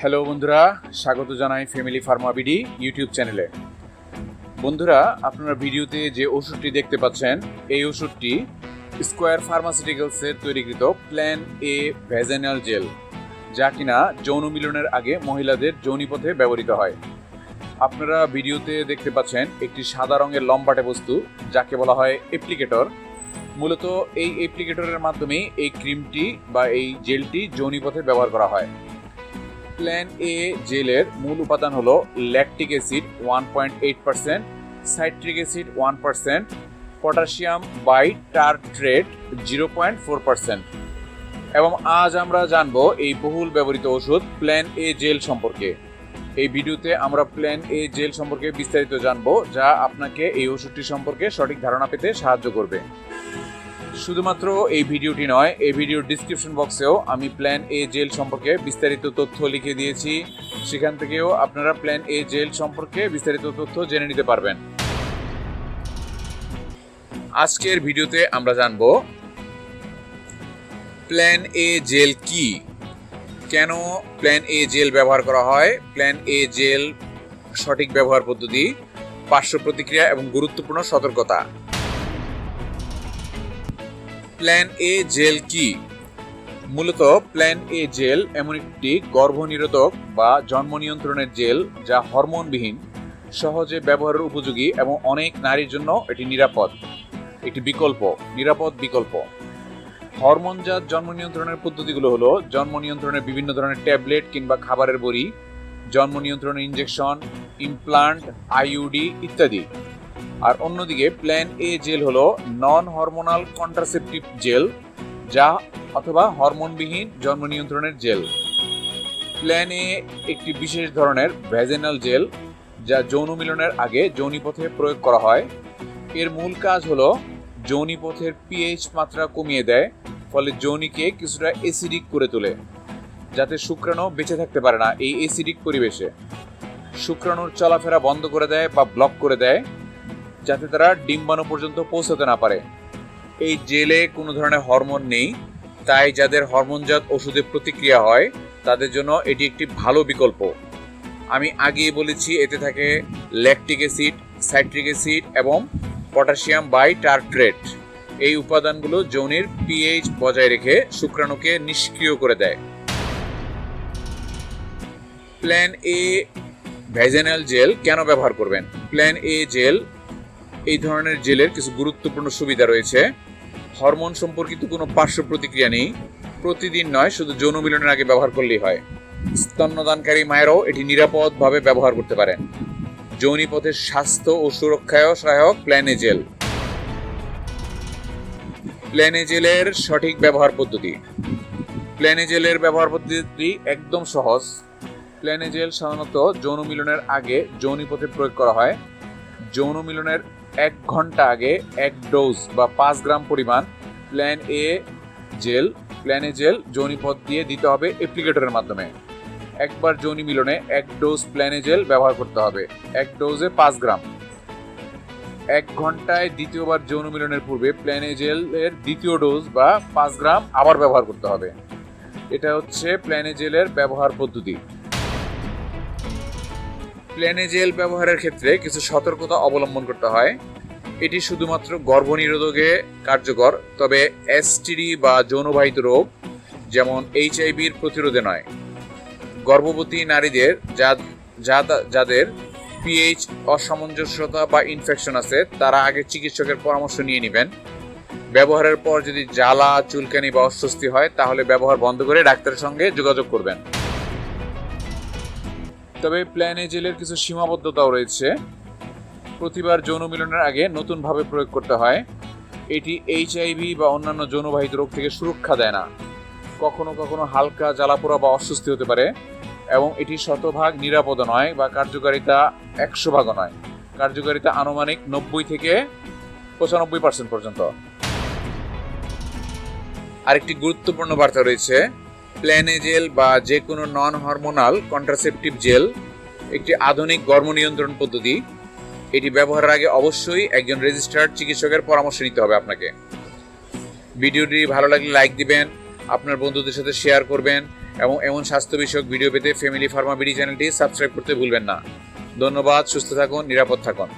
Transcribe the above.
Hello বন্ধুরা। স্বাগত জানাই ফ্যামিলি ফার্মাবিডি ইউটিউব চ্যানেলে বন্ধুরা, আপনারা ভিডিওতে যে ওষুধটি দেখতে পাচ্ছেন, এই ওষুধটি স্কোয়ার ফার্মাসিউটিক্যালসের তৈরিকৃত প্ল্যান এ ভ্যাজেনাল জেল যা কিনা যৌন মিলনের আগে মহিলাদের যৌনিপথে ব্যবহৃত হয়। আপনারা ভিডিওতে দেখতে পাচ্ছেন একটি সাদা রঙের লম্বাটে বস্তু, যাকে বলা হয় অ্যাপ্লিকেটর মূলত এই অ্যাপ্লিকেটরের মাধ্যমে এই ক্রিমটি বা এই জেলটি যৌনিপথে ব্যবহার করা হয়। প্ল্যান এ জেলের মূল উপাদান হলো lactic acid one point eight percent citric acid one percent potassium bitartrate zero point four percent এবং আজ আমরা জানব এই বহুল ব্যবহৃত ওষুধ প্ল্যান এ জেল সম্পর্কে। এই ভিডিওতে আমরা প্ল্যান এ জেল সম্পর্কে বিস্তারিত জানব, যা আপনাকে এই ওষুধটি সম্পর্কে সঠিক ধারণা পেতে সাহায্য করবে। শুধুমাত্র এই ভিডিওটি নয়, এই ভিডিওর ডিসক্রিপশন বক্সেও আমি প্ল্যান এ জেল সম্পর্কে বিস্তারিত তথ্য লিখে দিয়েছি। সেখান থেকেও আপনারা প্ল্যান এ জেল সম্পর্কে বিস্তারিত তথ্য জেনে নিতে পারবেন। আজকের ভিডিওতে আমরা জানব প্ল্যান এ জেল কি? কেন প্ল্যান এ জেল ব্যবহার করা হয়? প্ল্যান এ জেল সঠিক ব্যবহার পদ্ধতি, পার্শ্ব প্রতিক্রিয়া এবং গুরুত্বপূর্ণ সতর্কতা। প্ল্যান এ জেল কি? মূলত প্ল্যান এ জেল এমন একটি গর্ভনিরোধক বা জন্ম নিয়ন্ত্রণের জেল যা হরমোনবিহীন, সহজে ব্যবহারের উপযোগী এবং অনেক নারীর জন্য এটি নিরাপদ। একটি বিকল্প, নিরাপদ বিকল্প। হরমোনজাত জন্ম নিয়ন্ত্রণের পদ্ধতিগুলো হলো জন্ম নিয়ন্ত্রণের বিভিন্ন ধরনের ট্যাবলেট কিংবা খাবারের বড়ি জন্ম নিয়ন্ত্রণের ইনজেকশন ইমপ্লান্ট আইইউডি ইত্যাদি। আর অন্যদিকে প্ল্যান এ জেল হলো নন হরমোনাল কন্ট্রাসেপটিভ জেল যা অথবা হরমোনবিহীন জন্ম নিয়ন্ত্রণের জেল প্ল্যান এ একটি বিশেষ ধরনের ভ্যাজেনাল জেল যা যৌন মিলনের আগে যৌনিপথে প্রয়োগ করা হয়। এর মূল কাজ হলো যৌনিপথের পিএইচ মাত্রা কমিয়ে দেয়, ফলে যৌনিকে কিছুটা অ্যাসিডিক করে তোলে, যাতে শুক্রাণু বেঁচে থাকতে পারে না এই অ্যাসিডিক পরিবেশে। শুক্রাণুর চলাফেরা বন্ধ করে দেয় বা ব্লক করে দেয় যাতে তারা ডিম্বাণু পর্যন্ত পৌঁছাতে না পারে। এই জেলে কোনো ধরনের হরমোন নেই, তাই যাদের হরমোনজাত ওষুধে প্রতিক্রিয়া হয়, তাদের জন্য এটি একটি ভালো বিকল্প। আমি আগেই বলেছি, এতে থাকে ল্যাকটিক অ্যাসিড, সাইট্রিক অ্যাসিড এবং পটাশিয়াম বাই টার্ট্রেট। এই উপাদানগুলো যৌনির পিএইচ বজায় রেখে শুক্রাণুকে নিষ্ক্রিয় করে দেয়। প্ল্যান এ ভ্যাজেনাল জেল কেন ব্যবহার করবেন? প্ল্যান এ জেল এই ধরনের জেলের কিছু গুরুত্বপূর্ণ সুবিধা রয়েছে। হরমোন সম্পর্কিত কোনো পার্শ্ব প্রতিক্রিয়া নেই। প্রতিদিন নয়, শুধু যৌন মিলনের আগে ব্যবহার করলেই হয়। স্তন্যদানকারী মায়েরাও এটি নিরাপদভাবে ব্যবহার করতে পারেন। যৌনি পথের স্বাস্থ্য ও সুরক্ষায়ও সহায়ক প্ল্যানে জেল প্ল্যানে জেলের সঠিক ব্যবহার পদ্ধতি। প্ল্যানে জেলের ব্যবহার পদ্ধতি একদম সহজ। প্ল্যানে জেল সাধারণত যৌন মিলনের আগে যৌনিপথে প্রয়োগ করা হয়। যৌন মিলনের এক ঘণ্টা আগে এক ডোজ বা পাঁচ গ্রাম পরিমাণ প্ল্যান এ জেল প্ল্যানে জেল যৌনিপথ দিয়ে দিতে হবে অ্যাপ্লিকেটরের মাধ্যমে। একবার যৌনি মিলনে এক ডোজ প্ল্যানে জেল ব্যবহার করতে হবে। এক ডোজে পাঁচ গ্রাম। এক ঘন্টায় দ্বিতীয়বার যৌন মিলনের পূর্বে প্ল্যানে জেলের দ্বিতীয় ডোজ বা পাঁচ গ্রাম আবার ব্যবহার করতে হবে। এটা হচ্ছে প্ল্যানে জেলের ব্যবহার পদ্ধতি। প্ল্যানে জেল ব্যবহারের ক্ষেত্রে কিছু সতর্কতা অবলম্বন করতে হয়। এটি শুধুমাত্র গর্ভনিরোধকে কার্যকর, তবে এসটিডি বা যৌনবাহিত রোগ, যেমন এইচআইভির প্রতিরোধে নয়। গর্ভবতী নারীদের যাদের পিএইচ অসামঞ্জস্যতা বা ইনফেকশন আছে, তারা আগে চিকিৎসকের পরামর্শ নিয়ে নেবেন। ব্যবহারের পর যদি জ্বালা, চুলকানি বা অস্বস্তি হয়, তাহলে ব্যবহার বন্ধ করে ডাক্তারের সঙ্গে যোগাযোগ করবেন। তবে প্ল্যানে জেলের কিছু সীমাবদ্ধতাও রয়েছে। প্রতিবার যৌন মিলনের আগে নতুনভাবে প্রয়োগ করতে হয়। এটি এইচআইভি বা অন্যান্য যৌনবাহিত রোগ থেকে সুরক্ষা দেয় না। কখনো কখনো হালকা জ্বালাপোড়া বা অস্বস্তি হতে পারে এবং এটি শতভাগ নিরাপদ নয় বা কার্যকারিতা একশো ভাগও নয়। কার্যকারিতা আনুমানিক নব্বই থেকে পঁচানব্বই পার্সেন্ট পর্যন্ত। আরেকটি গুরুত্বপূর্ণ বার্তা রয়েছে প্ল্যানে জেল বা যে কোনো নন হরমোনাল কন্ট্রাসেপটিভ জেল একটি আধুনিক গর্ম নিয়ন্ত্রণ পদ্ধতি। এটি ব্যবহারের আগে অবশ্যই একজন রেজিস্টার্ড চিকিৎসকের পরামর্শ নিতে হবে আপনাকে। ভিডিওটি ভালো লাগলে লাইক দিবেন, আপনার বন্ধুদের সাথে শেয়ার করবেন এবং এমন স্বাস্থ্য বিষয়ক ভিডিও পেতে ফ্যামিলি ফার্মা বিডি চ্যানেলটি সাবস্ক্রাইব করতে ভুলবেন না। ধন্যবাদ, সুস্থ থাকুন, নিরাপদ থাকুন।